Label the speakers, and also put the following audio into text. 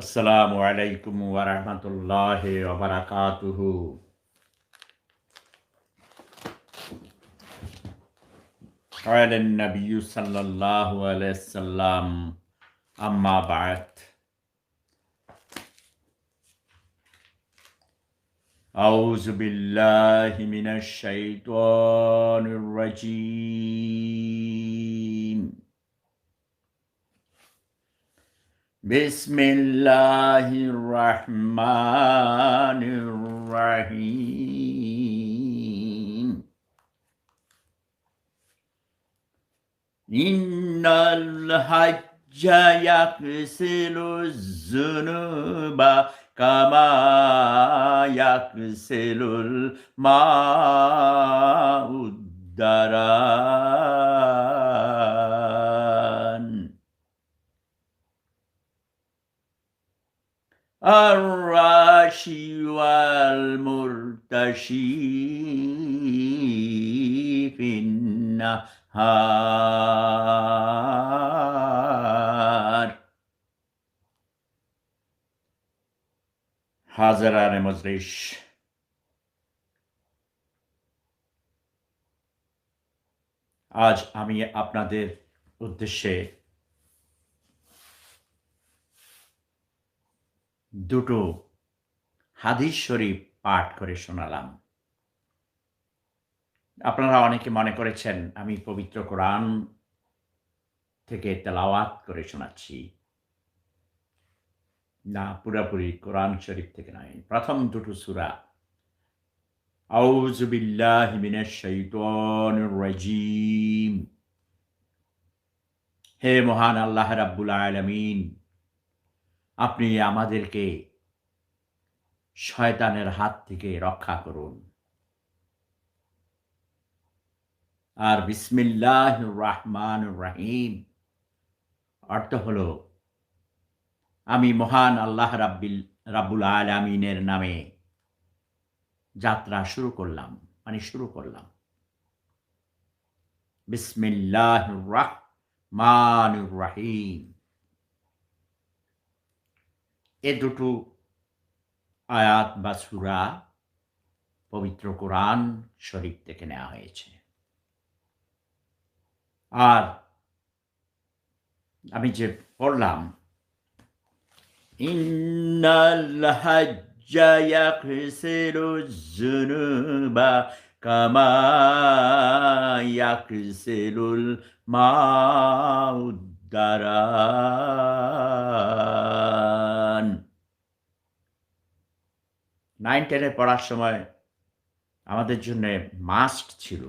Speaker 1: আসসালামু আলাইকুম ওরহমতুল্লাহ ওবরাকাতুহু قال النبي صلى الله عليه وسلم أما بعد أعوذ بالله من الشيطان الرجيم Bismillahirrahmanirrahim. İnnal hacca yaksilu zunuba kama yaksilul ma'u الراشي والمرتشي في النهار হাজারানে মজলিস আজ আমি আপনাদের উদ্দেশ্যে দুটো হাদিস শরীফ পাঠ করে শোনালাম। আপনারা অনেকে মনে করেছেন, আমি পবিত্র কোরআন থেকে তেলাওয়াত করে শোনাচ্ছি। না, পুরাপুরি কোরআন শরীফ থেকে নয়। প্রথম দুটো সুরা। হে মহান আল্লাহ রাব্বুল আলামিন আপনি আমাদেরকে শয়তানের হাত থেকে রক্ষা করুন। আর বিসমিল্লাহ রহমান রাহিম। অর্থ হল, আমি মহান আল্লাহ রাব্বিল, রাব্বুল আলমিনের নামে যাত্রা শুরু করলাম মানে শুরু করলাম। বিসমিল্লাহ রহমান রাহিম। এ দুটো আয়াত বা সুরা পবিত্র কোরআন শরীফ থেকে নেওয়া হয়েছে। আর আমি যে পড়লাম, ইন্নাল হাজ্জা ইয়াকসিরু যুনুবা কামা মাউদ্দারান নাইন টেনে পড়ার সময় আমাদের জন্য মাস্ট ছিল।